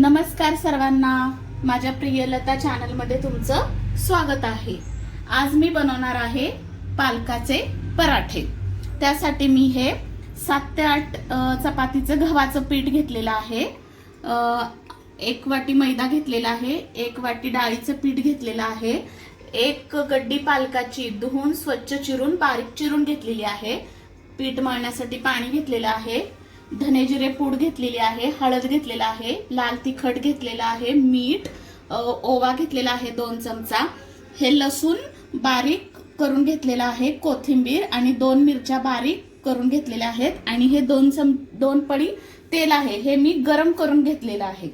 नमस्कार सर्वांना. माझ्या प्रियलता चॅनलमध्ये तुमचं स्वागत आहे. आज मी बनवणार आहे पालकाचे पराठे. त्यासाठी मी हे सात ते आठ चपातीचं गव्हाचं पीठ घेतलेलं आहे. एक वाटी मैदा घेतलेला आहे एक वाटी डाळीचं पीठ घेतलेलं आहे एक गड्डी पालकाची धुवून स्वच्छ चिरून बारीक चिरून घेतलेली आहे. पीठ मळण्यासाठी पाणी घेतलेलं आहे. धने जिरे पूड घेतलेली आहे हळद घेतलेला आहे लाल तिखट घेतलेला आहे मीठ ओवा घेतलेला आहे दोन चमचा. हे लसूण बारीक करून घेतलेला आहे कोथिंबीर आणि दोन मिरच्या बारीक करून घेतलेल्या आहेत. आणि हे दोन चम दोन पडी तेल आहे हे मी गरम करून घेतलेलं आहे.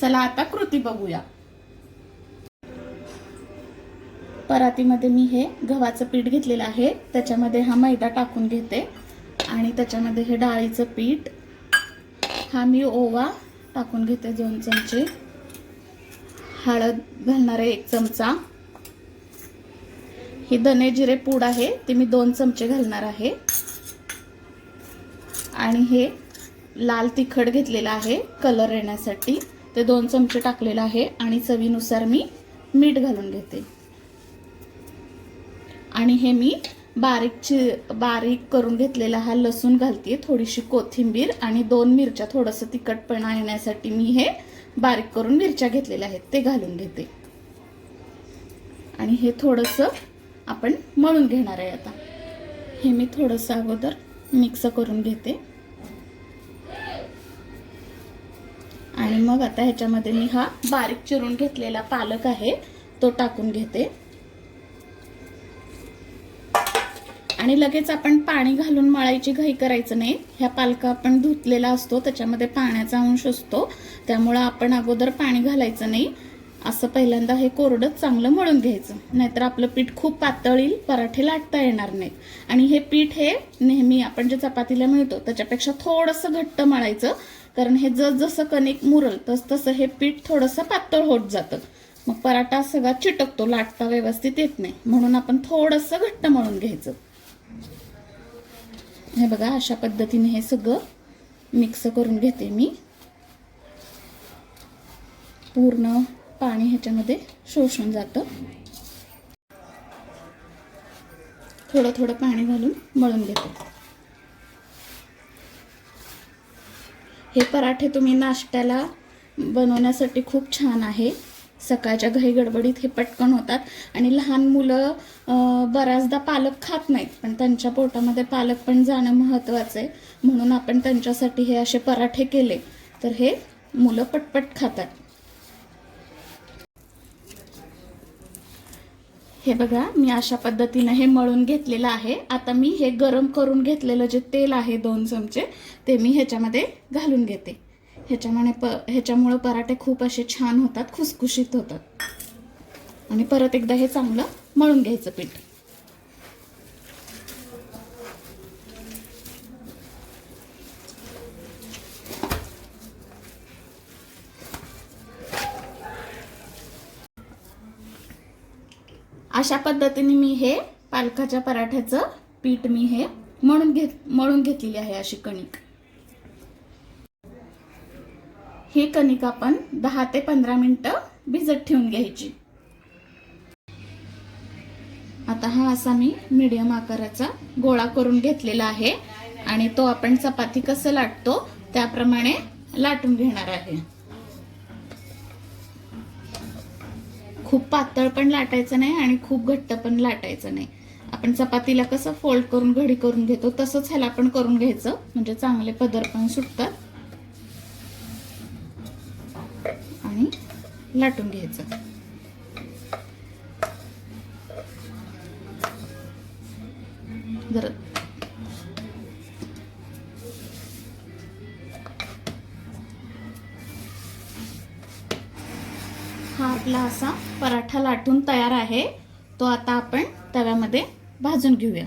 चला आता कृती बघूया. परातीमध्ये मी हे गव्हाचं पीठ घेतलेलं आहे त्याच्यामध्ये हा मैदा टाकून घेते. आणि त्याच्यामध्ये हे डाळीचं पीठ. हा मी ओवा टाकून घेते दोन चमचे. हळद घालणार आहे एक चमचा. ही धने जिरे पूड आहे ते मी दोन चमचे घालणार आहे. आणि हे लाल तिखट घेतलेलं आहे कलर येण्यासाठी. ते दोन चमचे टाकलेलं आहे आणि चवीनुसार मी मीठ घालून घेते. आणि हे मी बारीक चि बारीक करून घेतलेला हा लसूण घालते थोडीशी कोथिंबीर आणि दोन मिरच्या थोडंसं तिखटपणा येण्यासाठी मी हे बारीक करून मिरच्या घेतलेल्या आहेत ते घालून घेते. आणि हे थोडंसं आपण मळून घेणार आहे आता. हे मी थोडंसं अगोदर मिक्स करून घेते. आणि मग आता ह्याच्यामध्ये मी हा बारीक चिरून घेतलेला पालक आहे तो टाकून घेते. आणि लगेच आपण पाणी घालून मळायची घाई करायचं नाही. ह्या पालका आपण धुतलेला असतो त्याच्यामध्ये पाण्याचा अंश असतो. त्यामुळं आपण अगोदर पाणी घालायचं नाही. असं पहिल्यांदा हे कोरडं चांगलं मळून घ्यायचं. नाहीतर आपलं पीठ खूप पातळील पराठे लाटता येणार नाहीत. आणि हे पीठ हे नेहमी आपण जे चपातीला मिळतो त्याच्यापेक्षा थोडंसं घट्ट मळायचं. कारण हे जस जसं कणिक मुरल तस तसं हे पीठ थोडंसं पातळ होत जातं. मग पराठा सगळा चिटकतो लाटता व्यवस्थित येत नाही. म्हणून आपण थोडंसं घट्ट मळून घ्यायचं. हे बघा अशा पद्धतीने हे सगळं मिक्स करून घेते मी. पूर्ण पाणी ह्याच्यामध्ये शोषून जातं. थोडं थोडं पाणी घालून मळून घेते. हे पराठे तुम्ही नाश्त्याला बनवण्यासाठी खूप छान आहे. सकाळच्या घाई गडबडीत हे पटकन होतात. आणि लहान मुलं बऱ्याचदा पालक खात नाहीत पण त्यांच्या पोटामध्ये पालक पण जाणं महत्त्वाचं आहे. म्हणून आपण त्यांच्यासाठी हे असे पराठे केले. तर हे मुलं पटपट खातात. हे बघा मी अशा पद्धतीनं हे मळून घेतलेलं आहे. आता मी हे गरम करून घेतलेलं जे तेल आहे दोन चमचे ते मी ह्याच्यामध्ये घालून घेते. ह्याच्यामुळे प ह्याच्यामुळं पराठे खूप असे छान होतात खुसखुशीत होतात. आणि परत एकदा हे चांगलं मळून घ्यायचं पीठ. अशा पद्धतीने मी हे पालकाच्या पराठ्याचं पीठ मी हे मळून घेत मळून घेतलेली आहे अशी कणिक. ही कणिक आपण दहा ते पंधरा मिनटं भिजत ठेवून घ्यायची. आता हा असा मी मीडियम आकाराचा गोळा करून घेतलेला आहे आणि तो आपण चपाती कसं लाटतो त्याप्रमाणे लाटून घेणार आहे. खूप पातळ पण लाटायचं नाही आणि खूप घट्ट पण लाटायचं नाही. आपण चपातीला कसं फोल्ड करून घडी करून घेतो तसंच ह्याला पण करून घ्यायचं. म्हणजे चांगले पदर पण सुटतात. लाटून घ्यायचं. जर. हा आपला असा पराठा लाटून तयार आहे. तो आता आपण तव्यामध्ये भाजून घेऊया.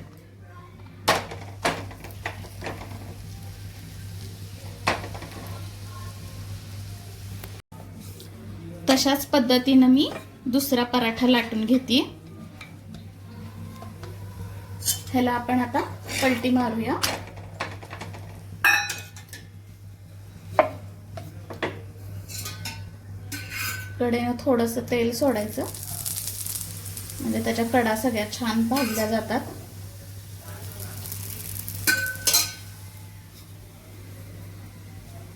तशाच पद्धतीनं मी दुसरा पराठा लाटून घेते. ह्याला आपण आता पलटी मारूया. कडेनं थोडंसं तेल सोडायचं. म्हणजे त्याच्या कडा सगळ्या छान भाजल्या जातात.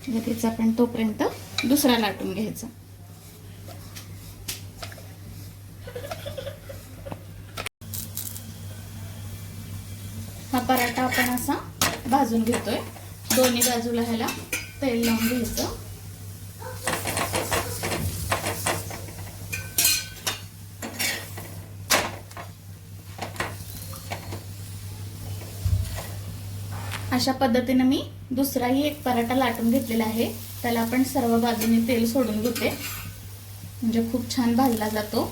लगेच आपण तोपर्यंत दुसरा लाटून घ्यायचा हा पराठा आपण असा भाजून घेतोय. दोन्ही बाजूला ह्याला तेल लावून घ्यायचं. अशा पद्धतीने मी दुसराही एक पराठा लाटून घेतलेला आहे. त्याला आपण सर्व बाजूने तेल सोडून घेते म्हणजे खूप छान भाजला जातो.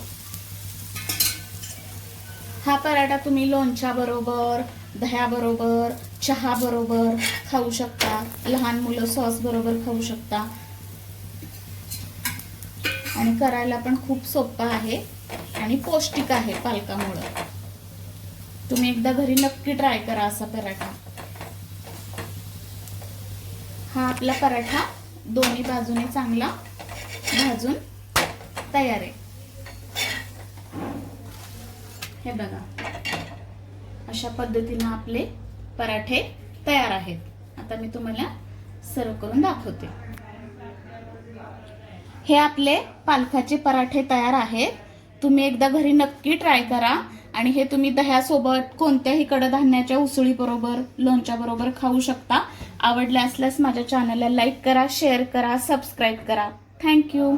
हा पराठा तुम्ही लोणच्या बरोबर दह्या बरोबर चहा बरोबर खाऊ शकता. लहान मुलं सॉस बरोबर खाऊ शकता. आणि करायला पण खूप सोपं आहे आणि पौष्टिक आहे पालकामुळं. तुम्ही एकदा घरी नक्की ट्राय करा असा पराठा. हा आपला पराठा दोन्ही बाजूने चांगला भाजून तयार आहे. हे बघा. अशा पद्धतीनं आपले पराठे तयार आहेत. आता मी तुम्हाला सर्व करून दाखवते. हे आपले पालकाचे पराठे तयार आहेत. तुम्ही एकदा घरी नक्की ट्राय करा आणि हे तुम्ही दह्यासोबत कोणत्याही कडधान्याच्या उसळीबरोबर लोणच्याबरोबर खाऊ शकता. आवडले असल्यास माझ्या चॅनलला लाईक करा शेअर करा सबस्क्राईब करा. थँक्यू